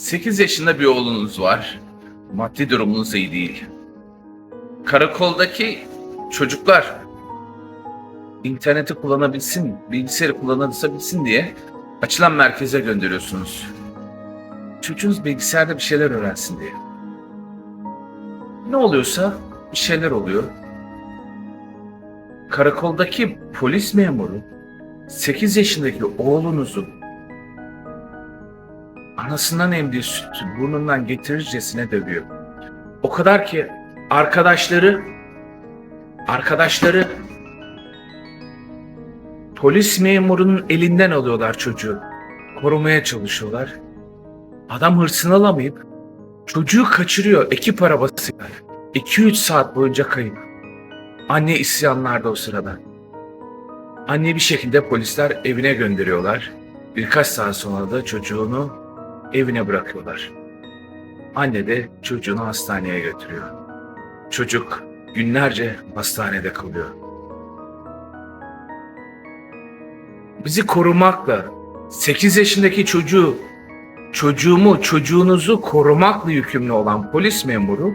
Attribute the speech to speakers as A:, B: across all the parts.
A: 8 yaşında bir oğlunuz var. Maddi durumunuz iyi değil. Karakoldaki çocuklar interneti kullanabilsin, bilgisayarı kullanabilsin diye açılan merkeze gönderiyorsunuz. Çocuğunuz bilgisayarda bir şeyler öğrensin diye. Ne oluyorsa bir şeyler oluyor. Karakoldaki polis memuru 8 yaşındaki oğlunuzu anasından emdiği sütü burnundan getirircesine dövüyor. O kadar ki arkadaşları arkadaşları polis memurunun elinden alıyorlar çocuğu. Korumaya çalışıyorlar. Adam hırsını alamayıp çocuğu kaçırıyor ekip arabasıyla. 2-3 saat boyunca kayıp. Anne isyanlarda o sırada. Anne bir şekilde polisler evine gönderiyorlar. Birkaç saat sonra da çocuğunu evine bırakıyorlar. Anne de çocuğunu hastaneye götürüyor. Çocuk günlerce hastanede kalıyor. Bizi korumakla 8 yaşındaki çocuğu çocuğumu, çocuğunuzu korumakla yükümlü olan polis memuru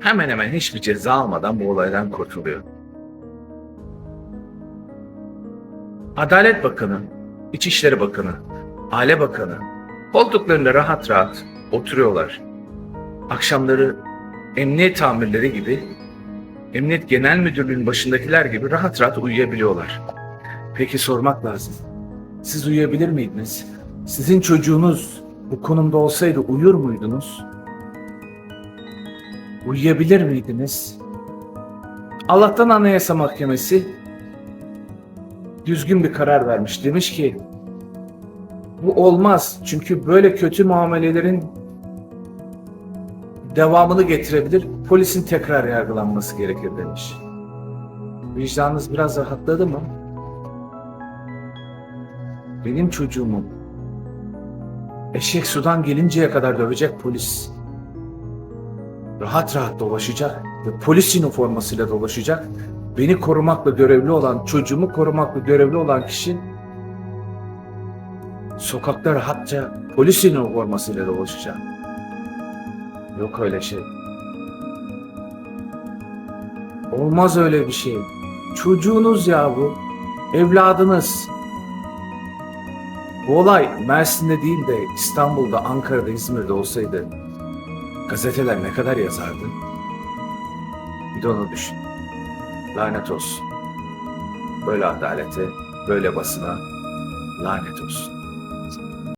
A: hemen hemen hiçbir ceza almadan bu olaydan kurtuluyor. Adalet Bakanı, İçişleri Bakanı, Aile Bakanı koltuklarında rahat rahat oturuyorlar. Akşamları emniyet tamirleri gibi, Emniyet Genel Müdürlüğü'nün başındakiler gibi rahat rahat uyuyabiliyorlar. Peki sormak lazım. Siz uyuyabilir miydiniz? Sizin çocuğunuz bu konumda olsaydı uyur muydunuz? Uyuyabilir miydiniz? Allah'tan Anayasa Mahkemesi düzgün bir karar vermiş. Demiş ki bu olmaz. Çünkü böyle kötü muamelelerin devamını getirebilir. Polisin tekrar yargılanması gerekir demiş. Vicdanınız biraz rahatladı mı? Benim çocuğumu eşek sudan gelinceye kadar dövecek polis rahat rahat dolaşacak ve polis üniformasıyla dolaşacak. Beni korumakla görevli olan, çocuğumu korumakla görevli olan kişi sokakta rahatça polis üniformasıyla dolaşacak. Yok öyle şey. Olmaz öyle bir şey. Çocuğunuz ya bu. Evladınız. Bu olay Mersin'de değil de İstanbul'da, Ankara'da, İzmir'de olsaydı gazeteler ne kadar yazardı? Bir de onu düşün. Lanet olsun. Böyle adalete, böyle basına lanet olsun.